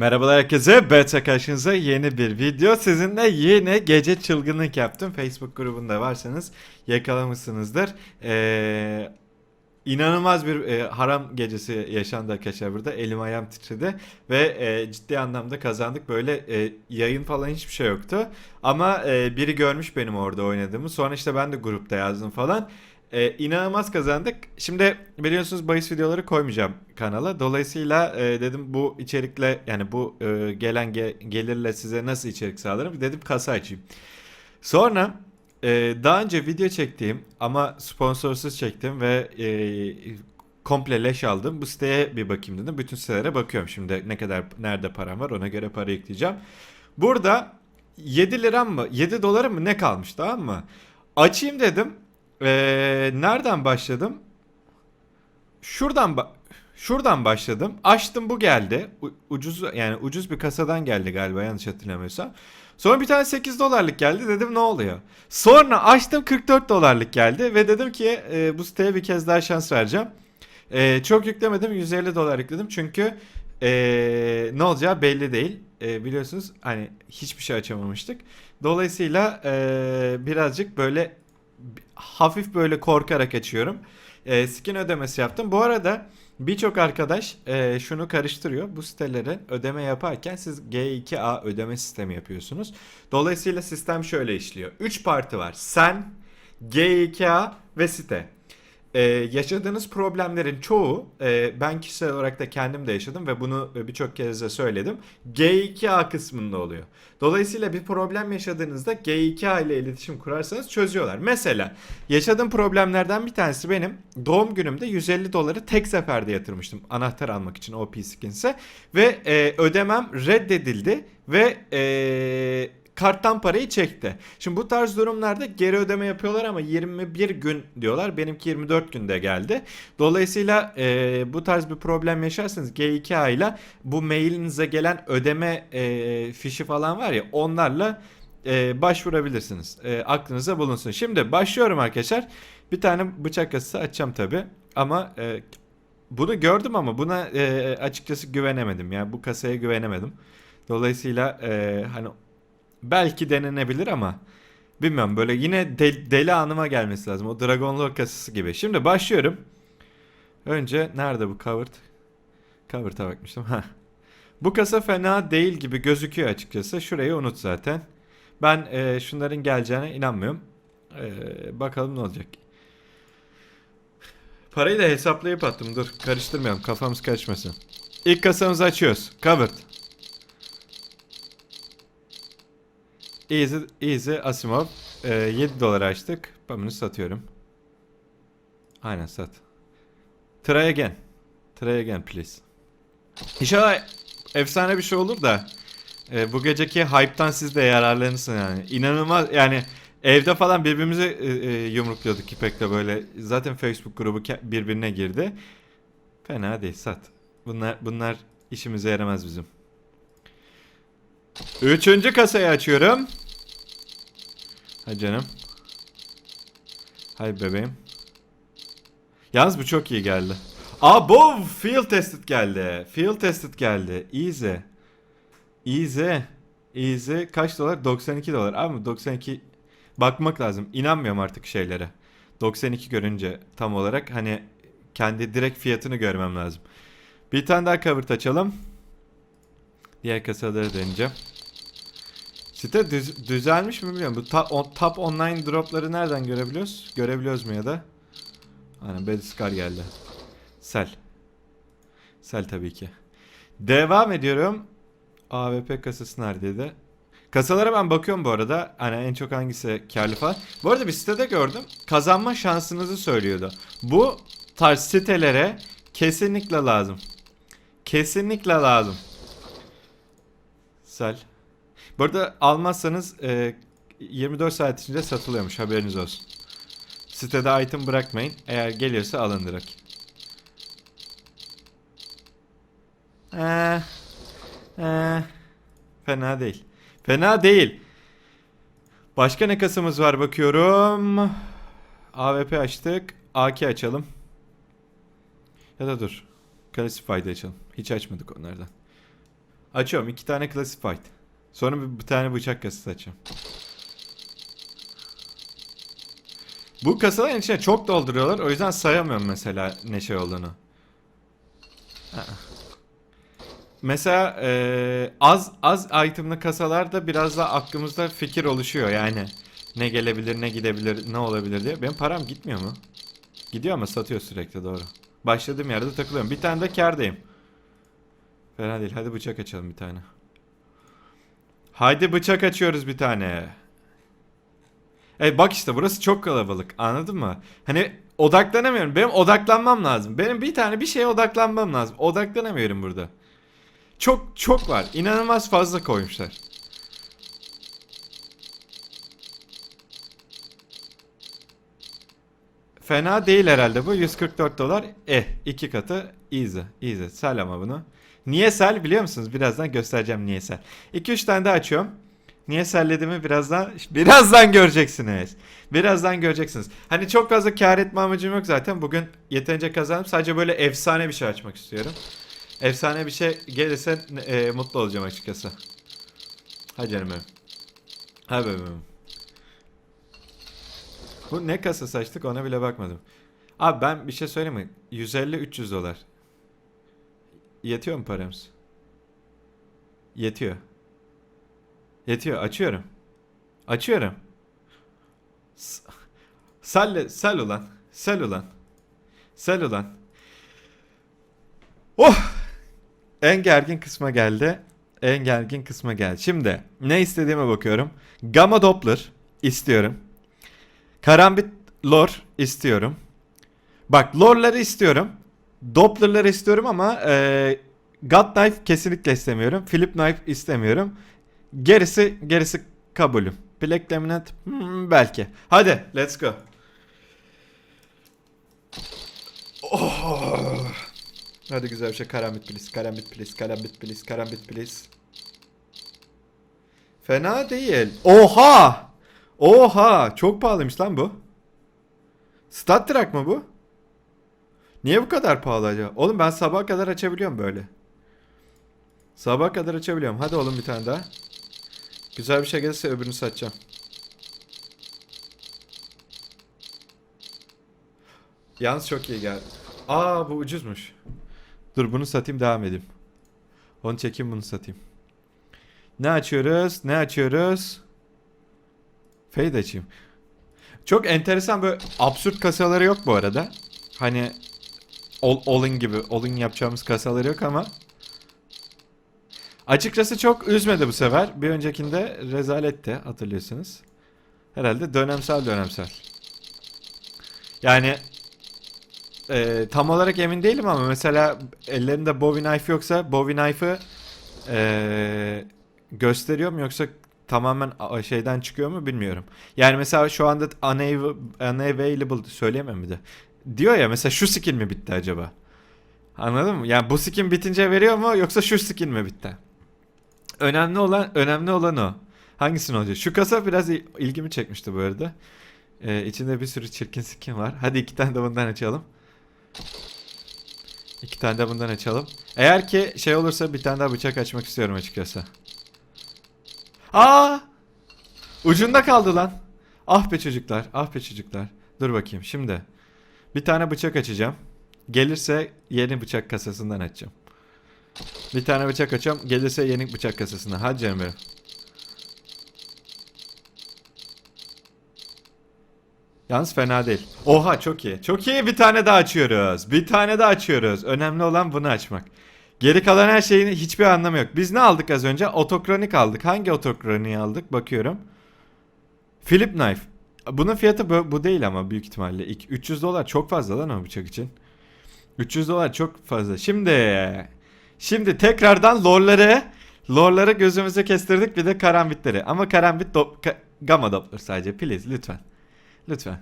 Merhabalar herkese. Beta karşınıza yeni bir video. Sizinle yine gece çılgınlık yaptım. Facebook grubunda varsanız yakalamışsınızdır. Ee, inanılmaz bir e, haram gecesi yaşandı arkadaşlar burada. Elim ayağım titredi ve e, ciddi anlamda kazandık. Böyle e, yayın falan hiçbir şey yoktu. Ama e, biri görmüş benim orada oynadığımı. Sonra işte ben de grupta yazdım falan. Ee, inanılmaz kazandık. Şimdi biliyorsunuz bahis videoları koymayacağım kanala. Dolayısıyla e, dedim bu içerikle yani bu e, gelen ge- gelirle size nasıl içerik sağlarım? Dedim kasa açayım. Sonra e, daha önce video çektiğim ama sponsorsuz çektim ve e, komple leş aldım. Bu siteye bir bakayım dedim. Bütün sitelere bakıyorum şimdi ne kadar nerede param var ona göre para ekleyeceğim. Burada 7 liram mı 7 dolarım mı ne kalmış tamam mı? Açayım dedim. Ee, nereden başladım? Şuradan ba- şuradan başladım. Açtım bu geldi. U- ucuz yani ucuz bir kasadan geldi galiba yanlış hatırlamıyorsam. Sonra bir tane 8 dolarlık geldi. Dedim ne oluyor? Sonra açtım 44 dolarlık geldi ve dedim ki e, bu siteye bir kez daha şans vereceğim. E, çok yüklemedim 150 dolar yükledim çünkü e, ne olacağı belli değil. E, biliyorsunuz hani hiçbir şey açamamıştık. Dolayısıyla e, birazcık böyle hafif böyle korkarak açıyorum. E, skin ödemesi yaptım. Bu arada birçok arkadaş e, şunu karıştırıyor. Bu sitelere ödeme yaparken siz G2A ödeme sistemi yapıyorsunuz. Dolayısıyla sistem şöyle işliyor. 3 parti var. Sen, G2A ve site. Ee, yaşadığınız problemlerin çoğu e, ben kişisel olarak da kendim de yaşadım ve bunu birçok kez de söyledim. G2A kısmında oluyor. Dolayısıyla bir problem yaşadığınızda G2A ile iletişim kurarsanız çözüyorlar. Mesela yaşadığım problemlerden bir tanesi benim doğum günümde 150 doları tek seferde yatırmıştım anahtar almak için OP Skins'e ve e, ödemem reddedildi ve e, karttan parayı çekti. Şimdi bu tarz durumlarda geri ödeme yapıyorlar ama 21 gün diyorlar. Benimki 24 günde geldi. Dolayısıyla e, bu tarz bir problem yaşarsanız G2A ile bu mailinize gelen ödeme e, fişi falan var ya onlarla e, başvurabilirsiniz. E, aklınıza bulunsun. Şimdi başlıyorum arkadaşlar. Bir tane bıçak kasası açacağım tabi. Ama e, bunu gördüm ama buna e, açıkçası güvenemedim. Yani bu kasaya güvenemedim. Dolayısıyla e, hani belki denenebilir ama bilmiyorum böyle yine de- deli anıma gelmesi lazım. O Dragon Lord kasası gibi. Şimdi başlıyorum. Önce nerede bu covered? Covered'a bakmıştım. Ha. Bu kasa fena değil gibi gözüküyor açıkçası. Şurayı unut zaten. Ben e, şunların geleceğine inanmıyorum. E, bakalım ne olacak. Parayı da hesaplayıp attım. Dur karıştırmayalım. Kafamız karışmasın. İlk kasamızı açıyoruz. Covered. Easy, easy Asimov. Ee, 7 dolar açtık. Ben bunu satıyorum. Aynen sat. Try again. Try again please. İnşallah efsane bir şey olur da e, bu geceki hype'tan siz de yararlanırsın yani. İnanılmaz yani evde falan birbirimize e, e, yumrukluyorduk İpek'le böyle. Zaten Facebook grubu birbirine girdi. Fena değil sat. Bunlar bunlar işimize yaramaz bizim. Üçüncü kasayı açıyorum. Hay canım. Hay bebeğim. Yalnız bu çok iyi geldi. Aa bu field tested geldi. Field tested geldi. Easy. Easy. Easy. Kaç dolar? 92 dolar. Abi 92 bakmak lazım. İnanmıyorum artık şeylere. 92 görünce tam olarak hani kendi direkt fiyatını görmem lazım. Bir tane daha cover açalım. Diğer kasaları deneyeceğim. Site düz- düzelmiş mi bilmiyorum. Bu ta- o- top online dropları nereden görebiliyoruz? Görebiliyoruz mu ya da? Aynen Bediskar geldi. Sel. Sel tabii ki. Devam ediyorum. AWP kasası neredeydi? Kasalara ben bakıyorum bu arada. Hani en çok hangisi karlı falan. Bu arada bir sitede gördüm. Kazanma şansınızı söylüyordu. Bu tarz sitelere kesinlikle lazım. Kesinlikle lazım. Sel. Bu arada almazsanız e, 24 saat içinde satılıyormuş haberiniz olsun. Sitede item bırakmayın. Eğer geliyorsa alın direkt. Ee, ee, fena değil. Fena değil. Başka ne kasamız var bakıyorum. AWP açtık. AK açalım. Ya da dur. Classified'i açalım. Hiç açmadık onlardan. Açıyorum. iki tane classified. Sonra bir, bir tane bıçak kasası açacağım. Bu kasaların içine çok dolduruyorlar. O yüzden sayamıyorum mesela ne şey olduğunu. Mesela eee, az az itemlı kasalarda biraz daha aklımızda fikir oluşuyor yani. Ne gelebilir, ne gidebilir, ne olabilir diye. Benim param gitmiyor mu? Gidiyor ama satıyor sürekli doğru. Başladığım yerde takılıyorum. Bir tane de kardayım. Fena değil. Hadi bıçak açalım bir tane. Haydi bıçak açıyoruz bir tane. E bak işte burası çok kalabalık. Anladın mı? Hani odaklanamıyorum. Benim odaklanmam lazım. Benim bir tane bir şeye odaklanmam lazım. Odaklanamıyorum burada. Çok çok var. İnanılmaz fazla koymuşlar. Fena değil herhalde bu. 144 dolar. Eh iki katı easy. Easy. Sel ama bunu. Niye sel biliyor musunuz? Birazdan göstereceğim niye sel. 2-3 tane daha açıyorum. Niye sellediğimi birazdan birazdan göreceksiniz. Birazdan göreceksiniz. Hani çok fazla kar etme amacım yok zaten. Bugün yeterince kazandım. Sadece böyle efsane bir şey açmak istiyorum. Efsane bir şey gelirse e, mutlu olacağım açıkçası. Hadi canım benim. Hadi bebeğim. Bu ne kasası açtık ona bile bakmadım. Abi ben bir şey söyleyeyim mi? 150-300 dolar. Yetiyor mu paramız? Yetiyor. Yetiyor. Açıyorum. Açıyorum. S- Sel, sel ulan. Sel ulan. Sel ulan. Oh! En gergin kısma geldi. En gergin kısma geldi. Şimdi ne istediğime bakıyorum. Gamma Doppler istiyorum. Karambit lore istiyorum. Bak lore'ları istiyorum. Doppler'ları istiyorum ama e, God Knife kesinlikle istemiyorum. Philip Knife istemiyorum. Gerisi gerisi kabulüm. Black Laminate hmm, belki. Hadi let's go. Oh. Hadi güzel bir şey. Karambit please. Karambit please. Karambit please. Karambit please. Fena değil. Oha! Oha! Çok pahalıymış lan bu. Stat Track mı bu? Niye bu kadar pahalı acaba? Oğlum ben sabaha kadar açabiliyorum böyle. Sabaha kadar açabiliyorum. Hadi oğlum bir tane daha. Güzel bir şey gelirse öbürünü satacağım. Yalnız çok iyi geldi. Aa bu ucuzmuş. Dur bunu satayım devam edeyim. Onu çekeyim bunu satayım. Ne açıyoruz? Ne açıyoruz? Fade açayım. Çok enteresan böyle absürt kasaları yok bu arada. Hani all, all-in gibi all-in yapacağımız kasaları yok ama Açıkçası çok üzmedi bu sefer. Bir öncekinde rezaletti hatırlıyorsunuz. Herhalde dönemsel dönemsel. Yani e, tam olarak emin değilim ama mesela ellerinde Bowie knife yoksa Bowie knife'ı e, gösteriyor mu yoksa tamamen şeyden çıkıyor mu bilmiyorum. Yani mesela şu anda unav- unavailable söyleyemem mi de. Diyor ya mesela şu skin mi bitti acaba? Anladın mı? Yani bu skin bitince veriyor mu yoksa şu skin mi bitti? Önemli olan önemli olan o. Hangisini olacak? Şu kasa biraz il- ilgimi çekmişti bu arada. Ee, içinde bir sürü çirkin skin var. Hadi iki tane de bundan açalım. İki tane de bundan açalım. Eğer ki şey olursa bir tane daha bıçak açmak istiyorum açıkçası. Aa! Ucunda kaldı lan. Ah be çocuklar, ah be çocuklar. Dur bakayım şimdi. Bir tane bıçak açacağım. Gelirse yeni bıçak kasasından açacağım. Bir tane bıçak açacağım. Gelirse yeni bıçak kasasına. Hadi canım benim. Yalnız fena değil. Oha çok iyi. Çok iyi bir tane daha açıyoruz. Bir tane daha açıyoruz. Önemli olan bunu açmak. Geri kalan her şeyin hiçbir anlamı yok. Biz ne aldık az önce? Otokronik aldık. Hangi otokroniği aldık? Bakıyorum. Philip Knife. Bunun fiyatı bu, değil ama büyük ihtimalle. İlk 300 dolar çok fazla lan o bıçak için. 300 dolar çok fazla. Şimdi şimdi tekrardan lorları lorları gözümüze kestirdik bir de karambitleri. Ama karambit do, ka, gamma doppler sadece. Please lütfen. Lütfen.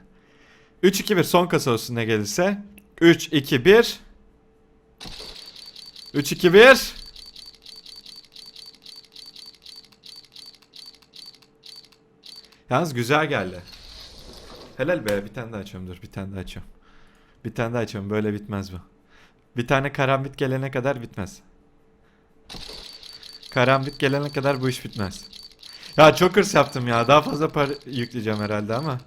3 2 1 son kasa olsun ne gelirse. 3 2 1 3 2 1 Yalnız güzel geldi. Helal be bir tane daha açıyorum dur bir tane daha açıyorum. Bir tane daha açıyorum böyle bitmez bu. Bir tane karambit gelene kadar bitmez. Karambit gelene kadar bu iş bitmez. Ya çok hırs yaptım ya. Daha fazla para yükleyeceğim herhalde ama.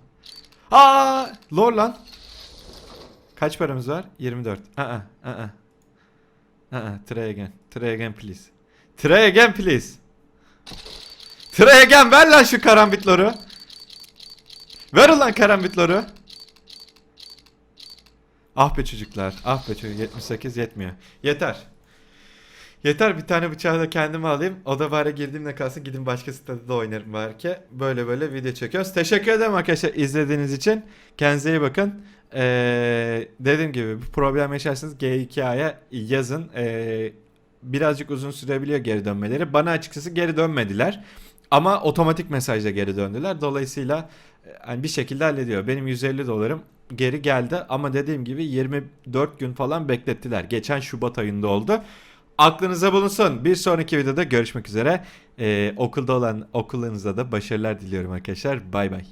Aa, lor lan. Kaç paramız var? 24. Aa, aa, Aa, try again. Try again please. Try again please. Try again ver lan şu karambit loru. Ver ulan karambit loru. Ah be çocuklar. Ah be çocuk. 78 yetmiyor. Yeter. Yeter bir tane bıçağı da kendime alayım. O da bari girdiğimde kalsın. Gidin başka sitede de oynarım belki. Böyle böyle video çekiyoruz. Teşekkür ederim arkadaşlar izlediğiniz için. Kendinize iyi bakın. Ee, dediğim gibi bir problem yaşarsanız G2A'ya yazın. Ee, birazcık uzun sürebiliyor geri dönmeleri. Bana açıkçası geri dönmediler. Ama otomatik mesajla geri döndüler. Dolayısıyla e, hani bir şekilde hallediyor. Benim 150 dolarım geri geldi ama dediğim gibi 24 gün falan beklettiler. Geçen Şubat ayında oldu. Aklınıza bulunsun. Bir sonraki videoda görüşmek üzere. Ee, okulda olan okullarınızda da başarılar diliyorum arkadaşlar. Bay bay.